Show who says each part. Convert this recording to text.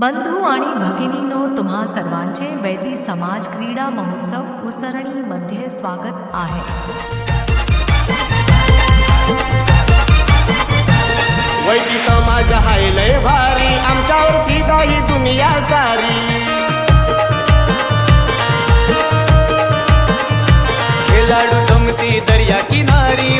Speaker 1: बंधू आणि भगिनीनो तुम्हा सर्वांचे वैदी समाज क्रीडा महोत्सव उसरणीमध्ये स्वागत आहे.
Speaker 2: वैकी समाज हाय लय भारी आमच्यावर फिदा ही दुनिया सारी.
Speaker 3: खेळाडू जमती दर्या किनारी